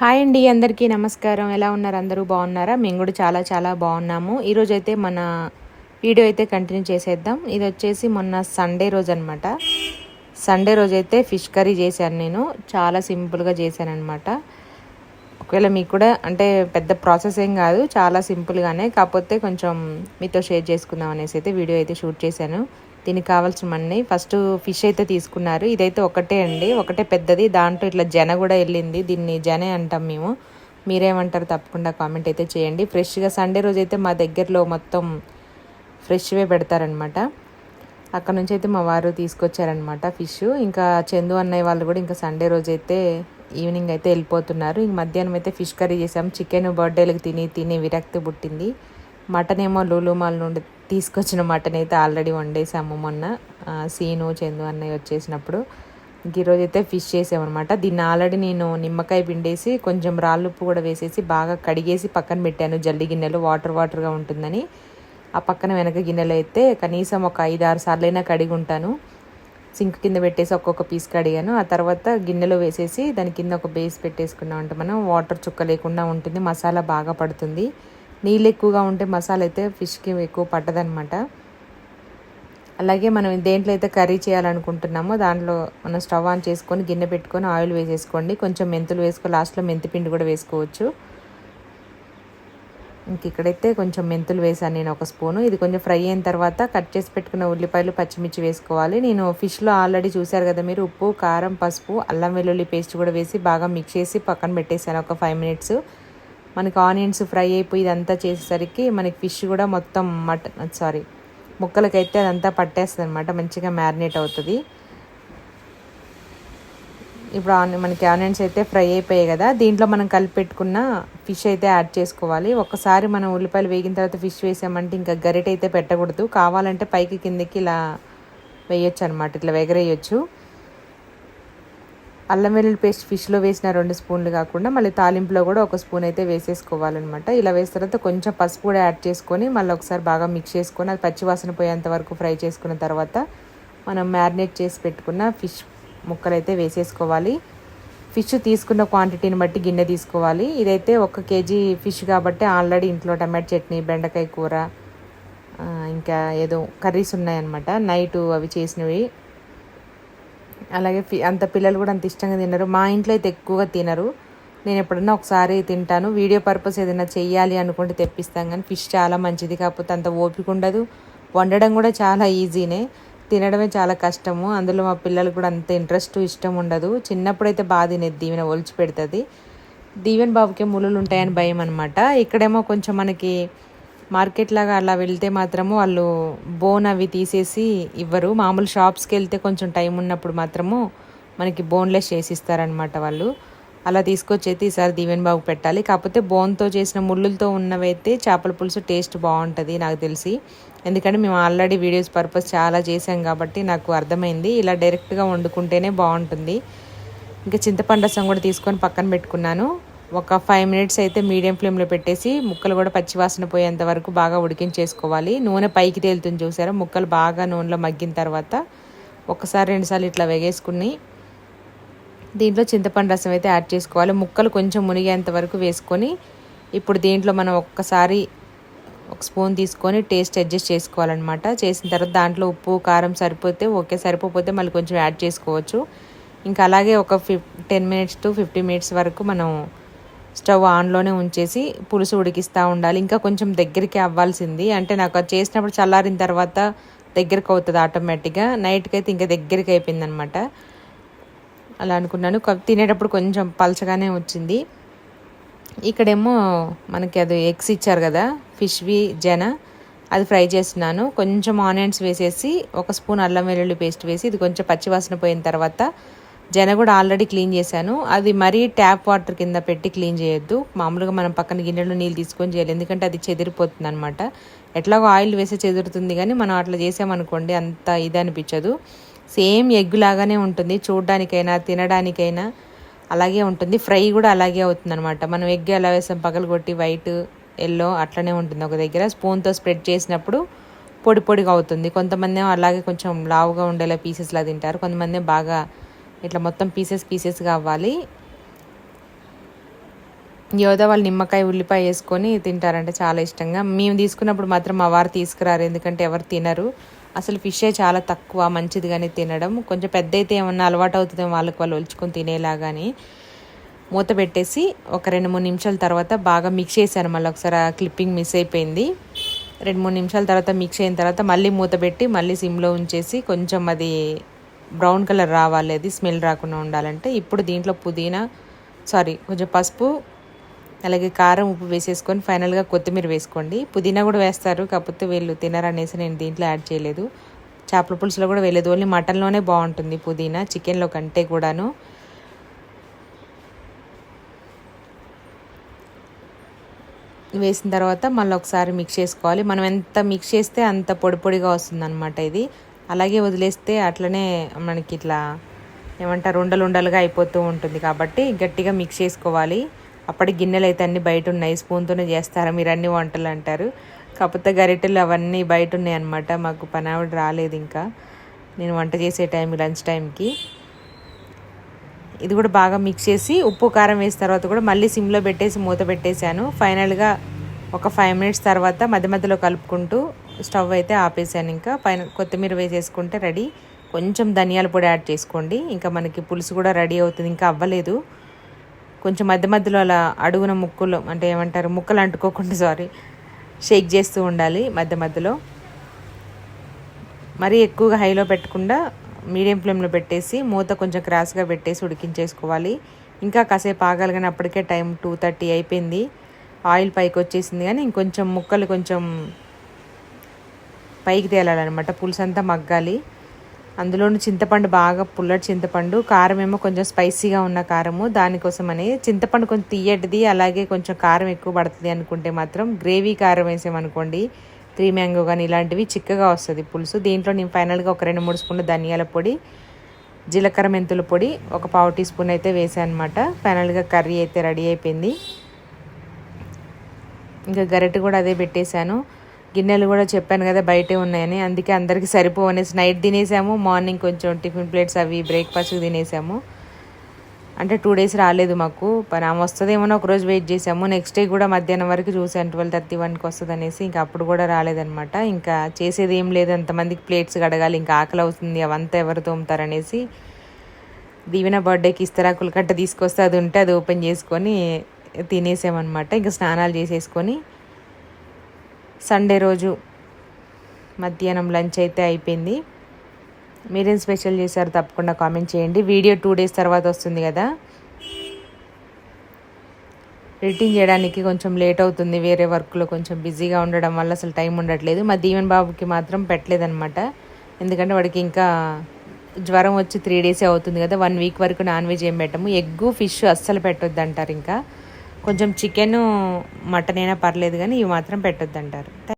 Hi అండి అందరికీ నమస్కారం. ఎలా ఉన్నారు అందరూ? బాగున్నారా? మేము కూడా చాలా చాలా బాగున్నాము. ఈరోజు అయితే మన వీడియో అయితే కంటిన్యూ చేసేద్దాం. ఇది వచ్చేసి మొన్న సండే రోజు అనమాట సండే రోజు అయితే ఫిష్ కర్రీ చేశాను నేను. చాలా సింపుల్గా చేశాను అనమాట ఒకవేళ మీకు కూడా అంటే పెద్ద ప్రాసెస్ ఏం కాదు చాలా సింపుల్గానే. కాకపోతే కొంచెం మీతో షేర్ చేసుకుందాం అనేసి అయితే వీడియో అయితే షూట్ చేశాను. దీనికి కావాల్సినవన్నీ ఫస్ట్ ఫిష్ అయితే తీసుకున్నారు. ఇదైతే ఒకటే అండి. ఒకటే పెద్దది. దాంట్లో ఇట్లా జన కూడా వెళ్ళింది. దీన్ని జనే అంటాం మేము. మీరేమంటారు తప్పకుండా కామెంట్ అయితే చేయండి. ఫ్రెష్గా సండే రోజు అయితే మా దగ్గరలో మొత్తం ఫ్రెష్వే పెడతారనమాట అక్కడ నుంచి అయితే మా వారు తీసుకొచ్చారనమాట ఫిష్. ఇంకా చందు అన్నయ్య వాళ్ళు కూడా ఇంకా సండే రోజు అయితే ఈవినింగ్ అయితే వెళ్ళిపోతున్నారు. ఇంక మధ్యాహ్నం అయితే ఫిష్ కర్రీ చేసాం. చికెన్ బర్త్డేలకు తిని తిని విరక్తి పుట్టింది. మటన్ ఏమో లూలు మాల్ నుండి తీసుకొచ్చిన మటన్ అయితే ఆల్రెడీ వండేసాము మొన్న. సీను చందు అన్నయ్య వచ్చేసినప్పుడు. ఈరోజు అయితే ఫిష్ చేసామన్నమాట. దీన్ని ఆల్రెడీ నేను నిమ్మకాయ పిండేసి కొంచెం రాళ్ళుప్పు కూడా వేసేసి బాగా కడిగేసి పక్కన పెట్టాను. జల్లి గిన్నెలు వాటర్ వాటర్గా ఉంటుందని. ఆ పక్కన వెనక గిన్నెలో అయితే కనీసం ఒక ఐదు ఆరు సార్లైనా కడిగి ఉంటాను. సింక్ కింద పెట్టేసి ఒక్కొక్క పీస్ కడిగాను. ఆ తర్వాత గిన్నెలో వేసేసి దాని కింద ఒక బేస్ పెట్టేసుకున్నాం అంటే మనం. వాటర్ చుక్క లేకుండా ఉంటుంది మసాలా బాగా పడుతుంది. నీళ్ళు ఎక్కువగా ఉంటే మసాలా అయితే ఫిష్కి ఎక్కువ పట్టదనమాట అలాగే మనం దేంట్లో అయితే కర్రీ చేయాలనుకుంటున్నామో దాంట్లో మనం స్టవ్ ఆన్ చేసుకొని గిన్నె పెట్టుకొని ఆయిల్ వేసేసుకోండి. కొంచెం మెంతులు వేసుకో లాస్ట్లో మెంతి పిండి కూడా వేసుకోవచ్చు. ఇంక ఇక్కడైతే కొంచెం మెంతులు వేసాను నేను ఒక స్పూను. ఇది కొంచెం ఫ్రై అయిన తర్వాత కట్ చేసి పెట్టుకున్న ఉల్లిపాయలు పచ్చిమిర్చి వేసుకోవాలి. నేను ఫిష్లో ఆల్రెడీ చూశారు కదా మీరు ఉప్పు కారం పసుపు అల్లం వెల్లుల్లి పేస్ట్ కూడా వేసి బాగా మిక్స్ చేసి పక్కన పెట్టేశాను ఒక ఫైవ్ మినిట్స్. మనకి ఆనియన్స్ ఫ్రై అయిపోయి ఇదంతా చేసేసరికి మనకి ఫిష్ కూడా మొత్తం మటన్ సారీ ముక్కలకైతే అదంతా పట్టేస్తుంది అనమాట మంచిగా మ్యారినేట్ అవుతుంది. ఇప్పుడు ఆని మనకి ఆనియన్స్ అయితే ఫ్రై అయిపోయాయి కదా దీంట్లో మనం కలిపి పెట్టుకున్న ఫిష్ అయితే యాడ్ చేసుకోవాలి. ఒకసారి మనం ఉల్లిపాయలు వేగిన తర్వాత ఫిష్ వేసామంటే ఇంకా గరిట అయితే పెట్టకూడదు. కావాలంటే పైకి కిందకి ఇలా వేయొచ్చు అనమాట ఇట్లా ఎగరేయచ్చు అల్లం వెల్లుల్లి పేస్ట్ ఫిష్లో వేసిన రెండు స్పూన్లు కాకుండా మళ్ళీ తాలింపులో కూడా ఒక స్పూన్ అయితే వేసేసుకోవాలన్నమాట. ఇలా వేసిన తర్వాత కొంచెం పసుపు కూడా యాడ్ చేసుకొని మళ్ళీ ఒకసారి బాగా మిక్స్ చేసుకొని అది పచ్చివాసన పోయేంత వరకు ఫ్రై చేసుకున్న తర్వాత మనం మ్యారినేట్ చేసి పెట్టుకున్న ఫిష్ ముక్కలు అయితే వేసేసుకోవాలి. ఫిష్ తీసుకున్న క్వాంటిటీని బట్టి గిన్నె తీసుకోవాలి. ఇదైతే ఒక కేజీ ఫిష్ కాబట్టి ఆల్రెడీ ఇంట్లో టమాటో చట్నీ బెండకాయ కూర ఇంకా ఏదో కర్రీస్ ఉన్నాయన్నమాట. నైట్ అవి చేసినవి. అలాగే ఫి అంత పిల్లలు కూడా అంత ఇష్టంగా తినరు. మా ఇంట్లో అయితే ఎక్కువగా తినరు. నేను ఎప్పుడన్నా ఒకసారి తింటాను. వీడియో పర్పస్ ఏదైనా చెయ్యాలి అనుకుంటే తెప్పిస్తాను కానీ ఫిష్ చాలా మంచిది. కాకపోతే అంత ఓపిక ఉండదు. వండడం కూడా చాలా ఈజీనే. తినడమే చాలా కష్టము. అందులో మా పిల్లలు కూడా అంత ఇంట్రెస్ట్ ఇష్టం ఉండదు. చిన్నప్పుడైతే బాగా తినేది దీవెన ఒలిచి పెడుతుంది దీవెన్ బాబుకి ములులు ఉంటాయని భయం అనమాట ఇక్కడేమో కొంచెం మనకి మార్కెట్ లాగా అలా వెళ్తే మాత్రము వాళ్ళు బోన్ అవి తీసేసి ఇవ్వరు. మామూలు షాప్స్కి వెళ్తే కొంచెం టైం ఉన్నప్పుడు మాత్రము మనకి బోన్లెస్ చేసి ఇస్తారనమాట వాళ్ళు. అలా తీసుకొచ్చి ఈసారి దీవెన్ బాబు పెట్టాలి. కాకపోతే బోన్తో చేసిన ముళ్ళులతో ఉన్నవైతే చేపల పులుసు టేస్ట్ బాగుంటుంది నాకు తెలిసి. ఎందుకంటే మేము ఆల్రెడీ వీడియోస్ పర్పస్ చాలా చేసాం కాబట్టి నాకు అర్థమైంది. ఇలా డైరెక్ట్గా వండుకుంటేనే బాగుంటుంది. ఇంకా చింతపండు రసం కూడా తీసుకొని పక్కన పెట్టుకున్నాను. ఒక ఫైవ్ మినిట్స్ అయితే మీడియం ఫ్లేమ్లో పెట్టేసి ముక్కలు కూడా పచ్చివాసన పోయేంత వరకు బాగా ఉడికించేసుకోవాలి. నూనె పైకి తేలుతుంది చూసారా? ముక్కలు బాగా నూనెలో మగ్గిన తర్వాత ఒకసారి రెండుసార్లు ఇట్లా వేగేసుకుని దీంట్లో చింతపండు రసం అయితే యాడ్ చేసుకోవాలి. ముక్కలు కొంచెం మునిగేంత వరకు వేసుకొని ఇప్పుడు దీంట్లో మనం ఒక్కసారి ఒక స్పూన్ తీసుకొని టేస్ట్ అడ్జస్ట్ చేసుకోవాలన్నమాట. చేసిన తర్వాత దాంట్లో ఉప్పు కారం సరిపోతే ఓకే సరిపోతే మళ్ళీ కొంచెం యాడ్ చేసుకోవచ్చు. ఇంకా అలాగే ఒక fifteen minutes to fifty minutes వరకు మనం స్టవ్ ఆన్లోనే ఉంచేసి పులుసు ఉడికిస్తూ ఉండాలి. ఇంకా కొంచెం దగ్గరికి అవ్వాల్సింది. అంటే నాకు అది చేసినప్పుడు చల్లారిన తర్వాత దగ్గరికి అవుతుంది ఆటోమేటిక్గా. నైట్కి అయితే ఇంకా దగ్గరికి అయిపోయింది అనమాట అలా అనుకున్నాను. తినేటప్పుడు కొంచెం పలచగానే వచ్చింది. ఇక్కడేమో మనకి అది ఎగ్స్ ఇచ్చారు కదా ఫిష్వి జన. అది ఫ్రై చేస్తున్నాను. కొంచెం ఆనియన్స్ వేసేసి ఒక స్పూన్ అల్లం వెల్లుల్లి పేస్ట్ వేసి ఇది కొంచెం పచ్చివాసన పోయిన తర్వాత జన కూడా ఆల్రెడీ క్లీన్ చేశాను. అది మరీ ట్యాప్ వాటర్ కింద పెట్టి క్లీన్ చేయొద్దు. మామూలుగా మనం పక్కన గిన్నెలో నీళ్ళు తీసుకొని చేయాలి. ఎందుకంటే అది చెదిరిపోతుంది అనమాట ఎట్లాగో ఆయిల్ వేసి చెదురుతుంది కానీ మనం అట్లా చేసామనుకోండి అంత ఇది అనిపించదు. సేమ్ ఎగ్ లాగానే ఉంటుంది. చూడడానికైనా తినడానికైనా అలాగే ఉంటుంది. ఫ్రై కూడా అలాగే అవుతుంది అనమాట మనం ఎగ్ ఎలా వేసాం పగలగొట్టి వైట్ ఎల్లో అట్లనే ఉంటుంది. ఒక దగ్గర స్పూన్తో స్ప్రెడ్ చేసినప్పుడు పొడి పొడిగా అవుతుంది. కొంతమంది అలాగే కొంచెం లావుగా ఉండేలా పీసెస్లా తింటారు. కొంతమంది బాగా ఇట్లా మొత్తం పీసెస్ పీసెస్గా అవ్వాలి యోధ వాళ్ళు నిమ్మకాయ ఉల్లిపాయ వేసుకొని తింటారంటే చాలా ఇష్టంగా. మేము తీసుకున్నప్పుడు మాత్రం మా వారు తీసుకురారు ఎందుకంటే ఎవరు తినరు. అసలు ఫిషే చాలా తక్కువ మంచిదిగానే తినడం. కొంచెం పెద్ద అయితే ఏమన్నా అలవాటు అవుతుందేమో వాళ్ళకి వాళ్ళు ఒలుచుకొని తినేలాగాని మూత పెట్టేసి ఒక రెండు మూడు నిమిషాల తర్వాత బాగా మిక్స్ చేశాను మళ్ళీ ఒకసారి ఆ క్లిప్పింగ్ మిస్ అయిపోయింది. రెండు మూడు నిమిషాల తర్వాత మిక్స్ అయిన తర్వాత మళ్ళీ మూత పెట్టి మళ్ళీ సిమ్లో ఉంచేసి కొంచెం అది బ్రౌన్ కలర్ రావాలి అది స్మెల్ రాకుండా ఉండాలంటే ఇప్పుడు దీంట్లో పుదీనా సారీ కొంచెం పసుపు అలాగే కారం ఉప్పు వేసేసుకొని ఫైనల్గా కొత్తిమీర వేసుకోండి. పుదీనా కూడా వేస్తారు కాకపోతే వీళ్ళు తినరనేసి నేను దీంట్లో యాడ్ చేయలేదు. చేపల పులుసులో కూడా వేయలేదు ఓన్లీ మటన్లోనే బాగుంటుంది పుదీనా చికెన్లో కంటే కూడాను. వేసిన తర్వాత మళ్ళీ ఒకసారి మిక్స్ చేసుకోవాలి. మనం ఎంత మిక్స్ చేస్తే అంత పొడి పొడిగా వస్తుంది ఇది. అలాగే వదిలేస్తే అట్లనే మనకి ఇట్లా ఏమంటారు ఉండలు ఉండలుగా అయిపోతూ ఉంటుంది. కాబట్టి గట్టిగా మిక్స్ చేసుకోవాలి. అప్పటి గిన్నెలు అయితే అన్నీ బయట ఉన్నాయి స్పూన్తోనే చేస్తారా? మీరు అన్ని వంటలు అంటారు. కాకపోతే గరిటెలు అవన్నీ బయట ఉన్నాయి అనమాట మాకు పని రాలేదు ఇంకా. నేను వంట చేసే టైం లంచ్ టైంకి ఇది కూడా బాగా మిక్స్ చేసి ఉప్పు కారం వేసిన తర్వాత కూడా మళ్ళీ సిమ్లో పెట్టేసి మూత పెట్టేశాను. ఫైనల్గా ఒక ఫైవ్ మినిట్స్ తర్వాత మధ్య మధ్యలో కలుపుకుంటూ స్టవ్ అయితే ఆపేసాను ఇంకా. పైన కొత్తిమీర వేసేసుకుంటే రెడీ. కొంచెం ధనియాల పొడి యాడ్ చేసుకోండి. ఇంకా మనకి పులుసు కూడా రెడీ అవుతుంది. ఇంకా అవ్వలేదు. కొంచెం మధ్య మధ్యలో అలా అడుగున ముక్కులు అంటే ఏమంటారు ముక్కలు అంటుకోకుండా సారీ షేక్ చేస్తూ ఉండాలి మధ్య మధ్యలో. మరీ ఎక్కువగా హైలో పెట్టకుండా మీడియం ఫ్లేమ్లో పెట్టేసి మూత కొంచెం క్రాస్గా పెట్టేసి ఉడికించేసుకోవాలి. ఇంకా కాసేపు ఆగాలి కానీ అప్పటికే టైం టూ థర్టీ అయిపోయింది. ఆయిల్ పైకి వచ్చేసింది కానీ ఇంకొంచెం ముక్కలు కొంచెం పైకి తేలాలన్నమాట. పులుసు అంతా మగ్గాలి. అందులోని చింతపండు బాగా పుల్లటి చింతపండు కారం ఏమో కొంచెం స్పైసీగా ఉన్న కారము దానికోసం అని చింతపండు కొంచెం తీయటిది అలాగే కొంచెం కారం ఎక్కువ పడుతుంది అనుకుంటే మాత్రం గ్రేవీ కారం వేసామనుకోండి త్రీ మ్యాంగో కానీ ఇలాంటివి చిక్కగా వస్తుంది పులుసు. దీంట్లో నేను ఫైనల్గా ఒక రెండు మూడు స్పూన్లు ధనియాల పొడి జీలకర్ర మెంతుల పొడి ఒక పావు టీ స్పూన్ అయితే వేసాను అనమాట ఫైనల్గా కర్రీ అయితే రెడీ అయిపోయింది. ఇంకా గరిటె కూడా అదే పెట్టేశాను. గిన్నెలు కూడా చెప్పాను కదా బయటే ఉన్నాయని. అందుకే అందరికీ సరిపోవనేసి నైట్ తినేసాము మార్నింగ్ కొంచెం టిఫిన్ ప్లేట్స్ అవి బ్రేక్ఫాస్ట్ తినేసాము. అంటే టూ డేస్ రాలేదు మాకు. పని ఆమె వస్తుందేమో ఒక రోజు వెయిట్ చేసాము. నెక్స్ట్ డే కూడా మధ్యాహ్నం వరకు చూసాను ట్వెల్వ్ థర్టీ వన్కి వస్తుంది అనేసి ఇంకా అప్పుడు కూడా రాలేదనమాట ఇంకా చేసేది ఏం లేదు. అంతమందికి ప్లేట్స్ కడగాలి ఇంకా ఆకలి అవుతుంది. అవంతా ఎవరు తోముతారనేసి దీవెన బర్త్డేకి ఇస్తరాకులు కట్ట తీసుకొస్తే అది ఉంటే అది ఓపెన్ చేసుకొని తినేసామన్నమాట. ఇంకా స్నానాలు చేసేసుకొని సండే రోజు మధ్యాహ్నం లంచ్ అయితే అయిపోయింది. మీరేం స్పెషల్ చేశారు తప్పకుండా కామెంట్ చేయండి. వీడియో టూ డేస్ తర్వాత వస్తుంది కదా. ఎడిటింగ్ చేయడానికి కొంచెం లేట్ అవుతుంది. వేరే వర్క్లో కొంచెం బిజీగా ఉండడం వల్ల అసలు టైం ఉండట్లేదు. మా దీవెన్ బాబుకి మాత్రం పెట్టలేదనమాట ఎందుకంటే వాడికి ఇంకా జ్వరం వచ్చి త్రీ డేసే అవుతుంది కదా. వన్ వీక్ వరకు నాన్ వెజ్ ఏం పెట్టము. ఎగ్గు ఫిష్ అస్సలు పెట్టొద్దు అంటారు ఇంకా. కొంచెం చికెన్ మటన్ అయినా పర్లేదు కానీ ఇవి మాత్రం పెట్టొద్దంటారు.